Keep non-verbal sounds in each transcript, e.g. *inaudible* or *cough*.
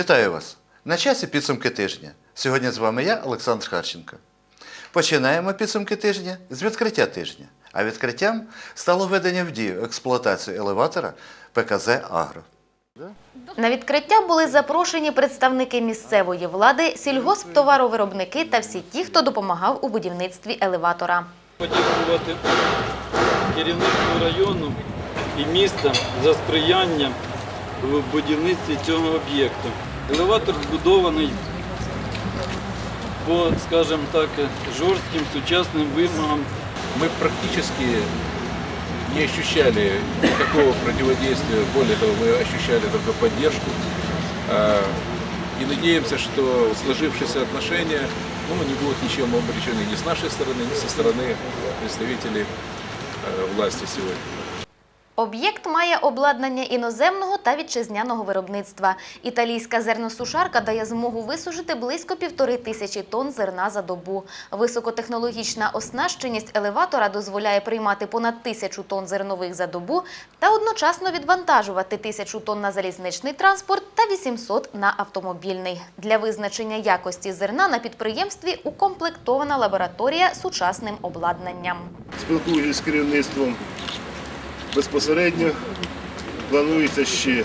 Вітаю вас! На часі підсумки тижня. Сьогодні з вами я, Олександр Харченко. Починаємо підсумки тижня з відкриття тижня. А відкриттям стало введення в дію експлуатацію елеватора ПКЗ Агро. На відкриття були запрошені представники місцевої влади, сільгосптоваровиробники та всі ті, хто допомагав у будівництві елеватора. подякувати керівництву району і міста за сприяння в будівництві цього об'єкту. Елеватор збудований по, скажімо так, жорстким сучасним вимогам. мы практически не ощущали никакого противодействия, более того, мы ощущали только поддержку. А, И надеемся, что сложившиеся отношения ну, не будут ничем обречены ни с нашей стороны, ни со стороны представителей э, власти сегодня. Об'єкт має обладнання іноземного та вітчизняного виробництва. Італійська зерносушарка дає змогу висушити близько півтори тисячі тонн зерна за добу. Високотехнологічна оснащеність елеватора дозволяє приймати понад тисячу тонн зернових за добу та одночасно відвантажувати тисячу тонн на залізничний транспорт та 800 на автомобільний. Для визначення якості зерна на підприємстві укомплектована лабораторія сучасним обладнанням. спілкуючись з керівництвом безпосередньо, планується ще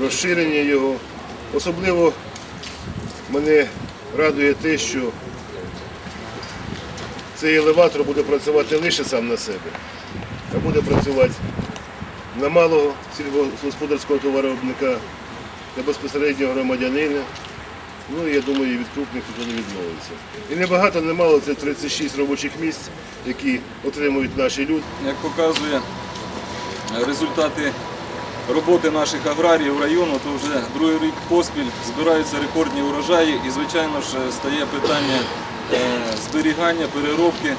розширення його. Особливо мене радує те, що цей елеватор буде працювати не лише сам на себе, а буде працювати на малого сільськогосподарського товаровиробника та безпосередньо громадянина. Ну я думаю, і від крупних ніхто не відмовиться. І небагато, немало це 36 робочих місць, які отримують наші люди. Як показує результати роботи наших аграріїв району, то вже другий рік поспіль збираються рекордні урожаї і, звичайно ж, стає питання е, зберігання, переробки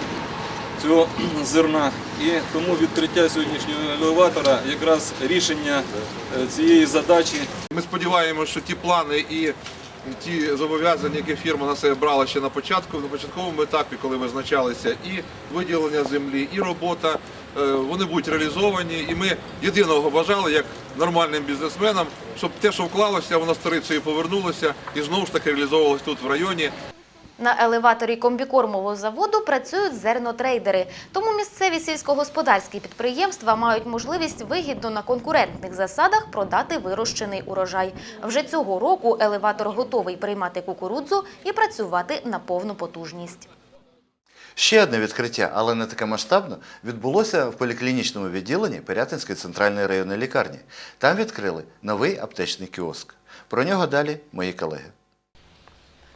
цього *clears throat* зерна. І тому відкриття сьогоднішнього елеватора якраз рішення е, цієї задачі Ми сподіваємося, що ті плани і ті зобов'язання, які фірма на себе брала ще на початку, на початковому етапі, коли визначалися і виділення землі, і робота, е, вони будуть реалізовані. І ми єдиного бажали, як нормальним бізнесменам, щоб те, що вклалося, воно сторицею повернулося і знову ж таки реалізовувалося тут в районі. На елеваторі комбікормового заводу працюють зернотрейдери. Тому місцеві сільськогосподарські підприємства мають можливість вигідно на конкурентних засадах продати вирощений урожай. Вже цього року елеватор готовий приймати кукурудзу і працювати на повну потужність. Ще одне відкриття, але не таке масштабне, відбулося в поліклінічному відділенні Пирятинської центральної районної лікарні. Там відкрили новий аптечний кіоск. Про нього далі мої колеги.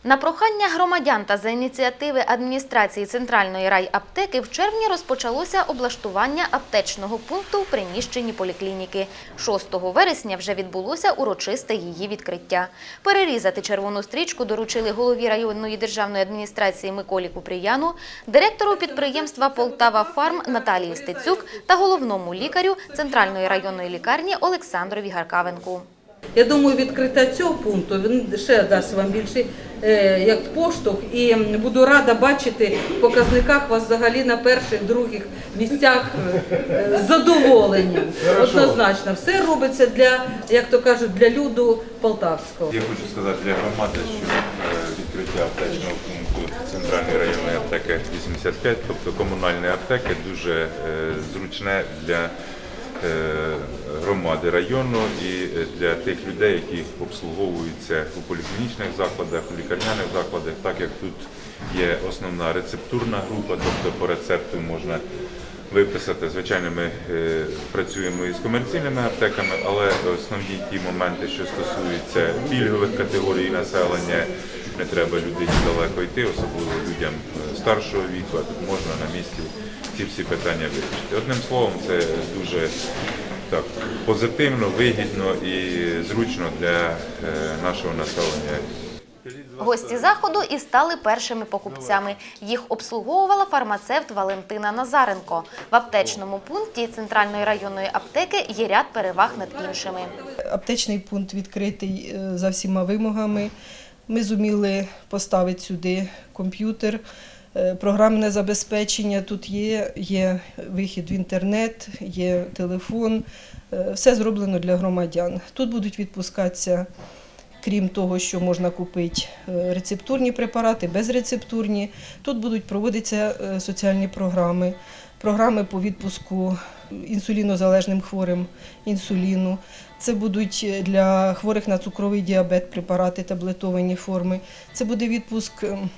На прохання громадян та за ініціативи адміністрації центральної райаптеки в червні розпочалося облаштування аптечного пункту в приміщенні поліклініки. 6 вересня вже відбулося урочисте її відкриття. Перерізати червону стрічку доручили голові районної державної адміністрації Миколі Куприяну, директору підприємства Полтава Фарм Наталії Стецюк та головному лікарю центральної районної лікарні Олександрові Гаркавенку. Я думаю, відкриття цього пункту він ще дасть вам більший як поштовх, і буду рада бачити в показниках вас взагалі на перших, других місцях е, з задоволенням. Однозначно, все робиться для, як то кажуть, для люду полтавського. Я хочу сказати для громади, що е, відкриття аптечного пункту центральної районної аптеки 85, тобто комунальної аптеки, дуже е, зручне для е, громади району і е, для тих людей, які обслуговуються у поліклінічних закладах, у лікарняних закладах, так як тут є основна рецептурна група, тобто по рецепту можна виписати. Звичайно, ми е, працюємо із комерційними аптеками, але основні ті моменти, що стосуються пільгових категорій населення, не треба людині далеко йти, особливо людям е, старшого віку, тут можна на місці ці всі питання вирішити. Одним словом, це дуже так позитивно, вигідно і зручно для е, нашого населення. Гості заходу і стали першими покупцями. Їх обслуговувала фармацевт Валентина Назаренко. В аптечному пункті центральної районної аптеки є ряд переваг над іншими. Аптечний пункт відкритий е, за всіма вимогами. Ми зуміли поставити сюди комп'ютер, програмне забезпечення тут є, є вихід в інтернет, є телефон. Е, Все зроблено для громадян. Тут будуть відпускатися Крім того, що можна купити е, рецептурні препарати, безрецептурні, тут будуть проводитися е, соціальні програми, програми по відпуску інсулінозалежним хворим інсуліну. Це будуть е, для хворих на цукровий діабет препарати таблетовані форми. Це буде відпуск ем,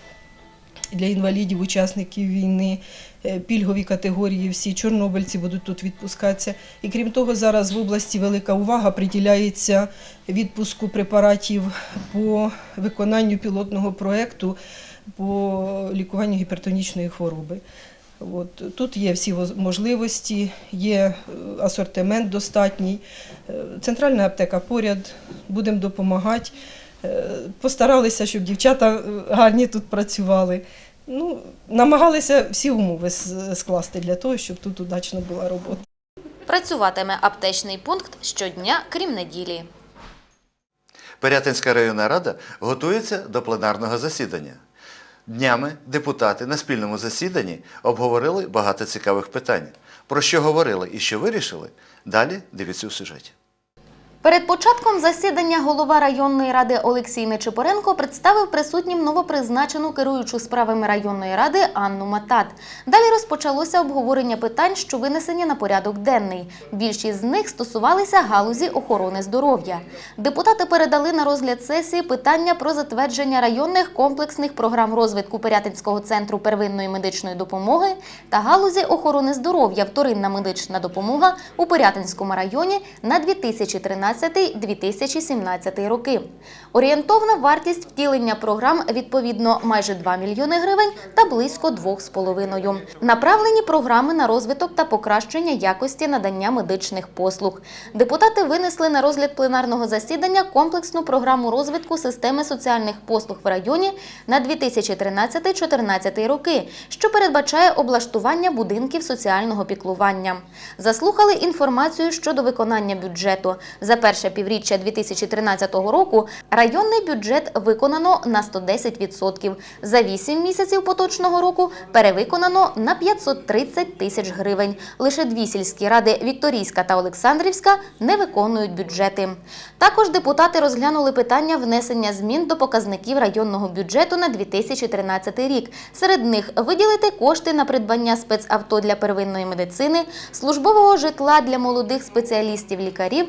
для інвалідів, учасників війни, е, пільгові категорії, всі чорнобильці будуть тут відпускатися. І крім того, зараз в області велика увага приділяється відпуску препаратів по виконанню пілотного проєкту по лікуванню гіпертонічної хвороби. От, тут є всі можливості, є е, асортимент достатній. Е, Центральна аптека поряд, будемо допомагати. Е, Постаралися, щоб дівчата е, гарні тут працювали. Ну, намагалися всі умови скласти для того, щоб тут удачно була робота. Працюватиме аптечний пункт щодня, крім неділі. Пирятинська районна рада готується до пленарного засідання. Днями депутати на спільному засіданні обговорили багато цікавих питань. Про що говорили і що вирішили? Далі дивіться у сюжеті. Перед початком засідання голова районної ради Олексій Нечипоренко представив присутнім новопризначену керуючу справами районної ради Анну Матат. Далі розпочалося обговорення питань, що винесені на порядок денний. Більшість з них стосувалися галузі охорони здоров'я. Депутати передали на розгляд сесії питання про затвердження районних комплексних програм розвитку Пирятинського центру первинної медичної допомоги та галузі охорони здоров'я вторинна медична допомога у Пирятинському районі на 2013-2017 роки. Орієнтовна вартість втілення програм відповідно майже 2 мільйони гривень та близько 2,5. Направлені програми на розвиток та покращення якості надання медичних послуг. Депутати винесли на розгляд пленарного засідання комплексну програму розвитку системи соціальних послуг в районі на 2013-2014 роки, що передбачає облаштування будинків соціального піклування. Заслухали інформацію щодо виконання бюджету. Перше півріччя 2013 року районний бюджет виконано на 110%. За 8 місяців поточного року перевиконано на 530 тисяч гривень. Лише дві сільські ради Вікторійська та Олександрівська не виконують бюджети. Також депутати розглянули питання внесення змін до показників районного бюджету на 2013 рік. Серед них виділити кошти на придбання спецавто для первинної медицини, службового житла для молодих спеціалістів-лікарів,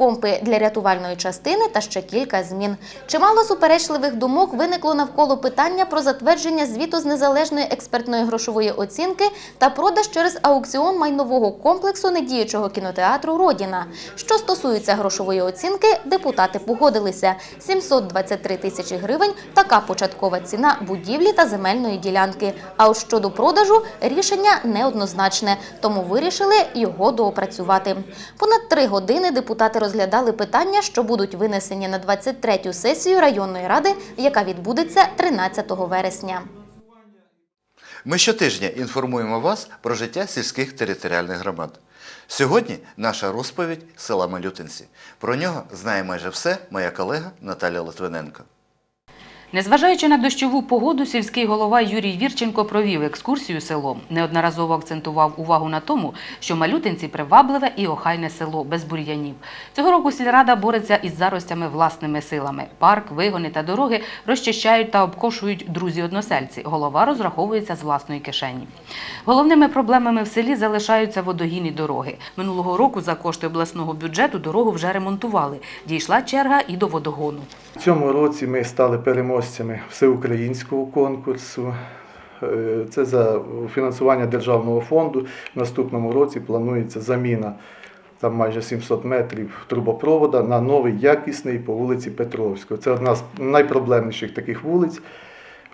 мотопомпи для рятувальної частини та ще кілька змін. Чимало суперечливих думок виникло навколо питання про затвердження звіту з незалежної експертної грошової оцінки та продаж через аукціон майнового комплексу недіючого кінотеатру Родіна. Що стосується грошової оцінки, депутати погодилися 723 тисячі гривень така початкова ціна будівлі та земельної ділянки. А от щодо продажу рішення неоднозначне, тому вирішили його доопрацювати. Понад три години депутати розглядали питання, що будуть винесені на 23-ю сесію районної ради, яка відбудеться 13 вересня. Ми щотижня інформуємо вас про життя сільських територіальних громад. Сьогодні наша розповідь села Малютинці. Про нього знає майже все моя колега Наталя Литвиненко. Незважаючи на дощову погоду, сільський голова Юрій Вірченко провів екскурсію селом. Неодноразово акцентував увагу на тому, що Малютинці привабливе і охайне село без бур'янів. Цього року сільрада бореться із заростями власними силами. Парк, вигони та дороги розчищають та обкошують друзі-односельці. Голова розраховується з власної кишені. Головними проблемами в селі залишаються водогінні дороги. Минулого року за кошти обласного бюджету дорогу вже ремонтували. Дійшла черга і до водогону. В цьому році ми стали переможцями всеукраїнського конкурсу. Е, Це за фінансування державного фонду. В наступному році планується заміна там майже 700 метрів трубопровода на новий якісний по вулиці Петровського. Це одна з найпроблемніших таких вулиць,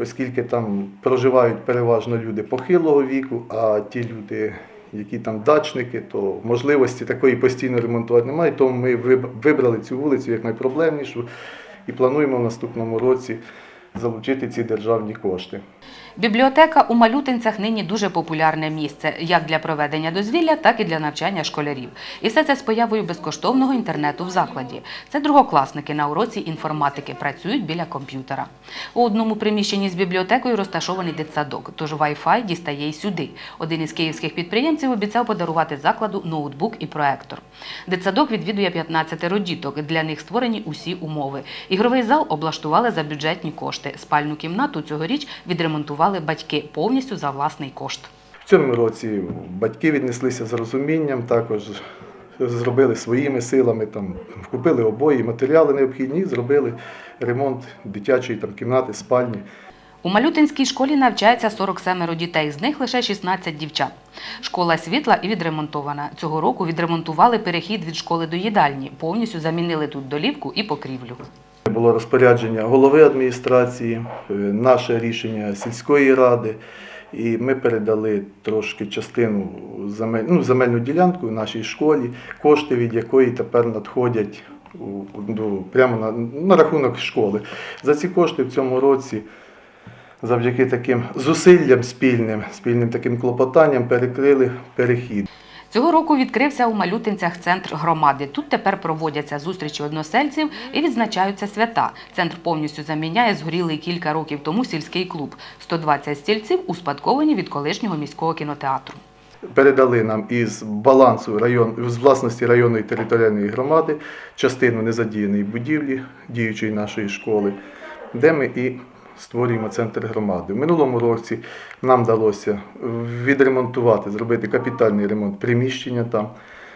оскільки там проживають переважно люди похилого віку, а ті люди, які там дачники, то можливості такої постійно ремонтувати немає. Тому ми вибрали цю вулицю як найпроблемнішу і плануємо в наступному році залучити ці державні кошти. Бібліотека у Малютинцях нині дуже популярне місце як для проведення дозвілля, так і для навчання школярів. І все це з появою безкоштовного інтернету в закладі. Це другокласники на уроці інформатики працюють біля комп'ютера. У одному приміщенні з бібліотекою розташований дитсадок, тож Wi-Fi дістає й сюди. Один із київських підприємців обіцяв подарувати закладу ноутбук і проектор. Дитсадок відвідує 15 діток. Для них створені усі умови. Ігровий зал облаштували за бюджетні кошти. Спальну кімнату цьогоріч відремонтували батьки повністю за власний кошт. В цьому році батьки віднеслися з розумінням, також зробили своїми силами, там, купили обої, матеріали необхідні, зробили ремонт дитячої там, кімнати, спальні. У Малютинській школі навчається 47 дітей, з них лише 16 дівчат. Школа світла і відремонтована. Цього року відремонтували перехід від школи до їдальні, повністю замінили тут долівку і покрівлю. Було розпорядження голови адміністрації, е, наше рішення сільської ради, і ми передали трошки частину земель, ну, земельну ділянку в нашій школі, кошти від якої тепер надходять прямо на, на рахунок школи. За ці кошти в цьому році, завдяки таким зусиллям спільним, спільним таким клопотанням, перекрили перехід. Цього року відкрився у Малютинцях центр громади. Тут тепер проводяться зустрічі односельців і відзначаються свята. Центр повністю заміняє згорілий кілька років тому сільський клуб. 120 стільців успадковані від колишнього міського кінотеатру. передали нам із балансу район, з власності районної територіальної громади частину незадіяної будівлі діючої нашої школи, де ми і створюємо центр громади. В минулому році нам вдалося відремонтувати, зробити капітальний ремонт приміщення там.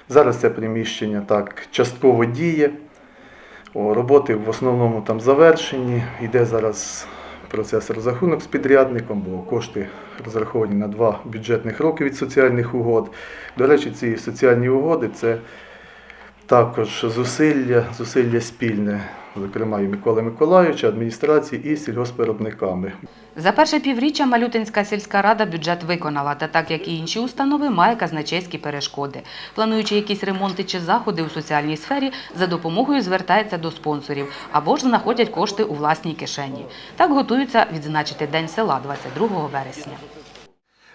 Зараз це приміщення так частково діє. О, роботи в основному там завершені. Йде зараз процес розрахунок з підрядником, бо кошти розраховані на два бюджетних роки від соціальних угод. До речі, ці соціальні угоди це також зусилля, зусилля спільне, зокрема і Миколи Миколайовича, адміністрації і сільгоспвиробниками. За перше півріччя Малютинська сільська рада бюджет виконала, та так як і інші установи, має казначейські перешкоди. Плануючи якісь ремонти чи заходи у соціальній сфері, за допомогою звертається до спонсорів або ж знаходять кошти у власній кишені. Так готуються відзначити День села 22 вересня.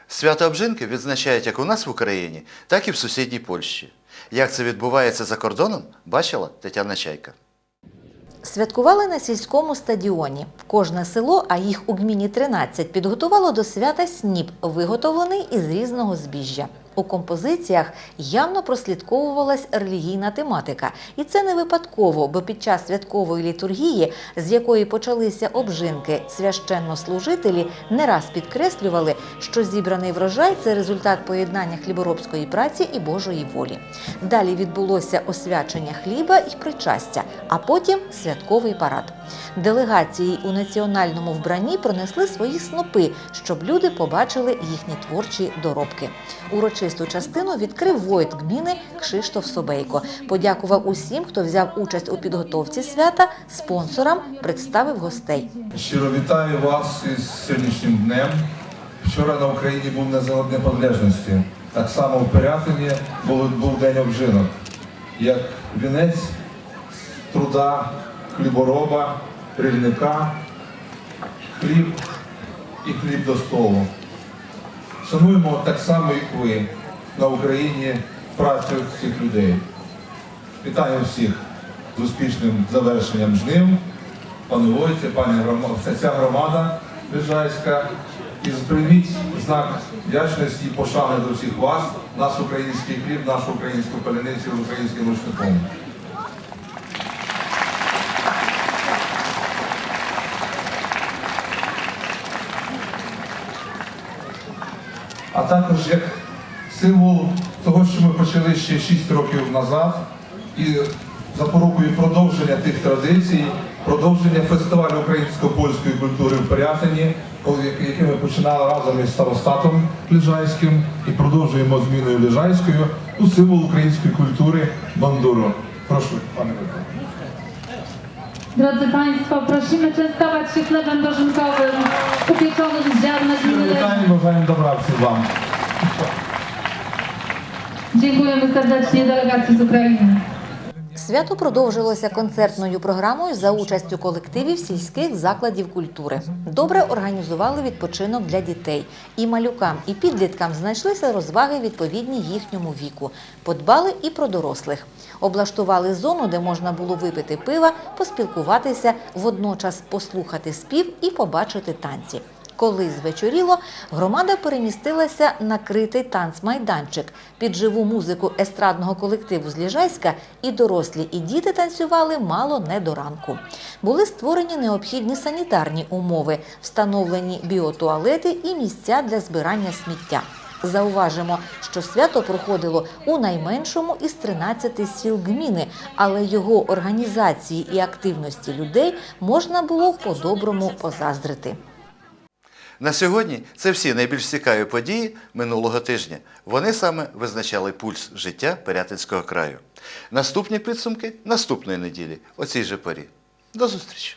Свято Обжинки відзначають як у нас в Україні, так і в сусідній Польщі. Як це відбувається за кордоном, бачила Тетяна Чайка. Святкували на сільському стадіоні. Кожне село, а їх у гміні 13, підготувало до свята сніп, виготовлений із різного збіжжя. У композиціях явно прослідковувалась релігійна тематика. І це не випадково, бо під час святкової літургії, з якої почалися обжинки, священнослужителі не раз підкреслювали, що зібраний врожай це результат поєднання хліборобської праці і Божої волі. Далі відбулося освячення хліба і причастя, а потім святковий парад. Делегації у національному вбранні пронесли свої снопи, щоб люди побачили їхні творчі доробки. Урочисту частину відкрив воїт гміни Кшиштоф Собейко. Подякував усім, хто взяв участь у підготовці свята, спонсорам представив гостей. Щиро вітаю вас із сьогоднішнім днем. Вчора на Україні був День Незалежності. Так само в Пирятині був, був день обжинок. Як вінець труда, хлібороба, рільника, хліб і хліб до столу. Шануємо так само, як ви на Україні працю всіх людей. Вітаю всіх з успішним завершенням жнив. Пане Войце, пані громада, ця громада Лежайська. І прийміть знак вдячності і пошани до всіх вас, наш український хліб, нашу українську паляницю українським рушником. А також як символ того, що ми почали ще 6 років назад, і запорукою продовження тих традицій, продовження фестивалю українсько-польської культури в Пирятині, який ми починали разом із старостатом Лежайським і продовжуємо зміною Лежайською у символ української культури бандуру. Прошу, пане Миколо. Drodzy Państwo, prosimy częstować się chlebem dożynkowym, upieczonym z ziarna gminy. Dziękujemy serdecznie delegacji z Ukrainy. Свято продовжилося концертною програмою за участю колективів сільських закладів культури. Добре організували відпочинок для дітей. І малюкам, і підліткам знайшлися розваги відповідні їхньому віку. Подбали і про дорослих. Облаштували зону, де можна було випити пива, поспілкуватися, водночас послухати спів і побачити танці. Коли звечоріло, громада перемістилася на критий танцмайданчик. Під живу музику естрадного колективу з Ліжайська і дорослі, і діти танцювали мало не до ранку. Були створені необхідні санітарні умови, встановлені біотуалети і місця для збирання сміття. Зауважимо, що свято проходило у найменшому із 13 сіл гміни, але його організації і активності людей можна було по-доброму позаздрити. На сьогодні це всі найбільш цікаві події минулого тижня. Вони саме визначали пульс життя Пирятинського краю. Наступні підсумки наступної неділі, о цій же порі. До зустрічі!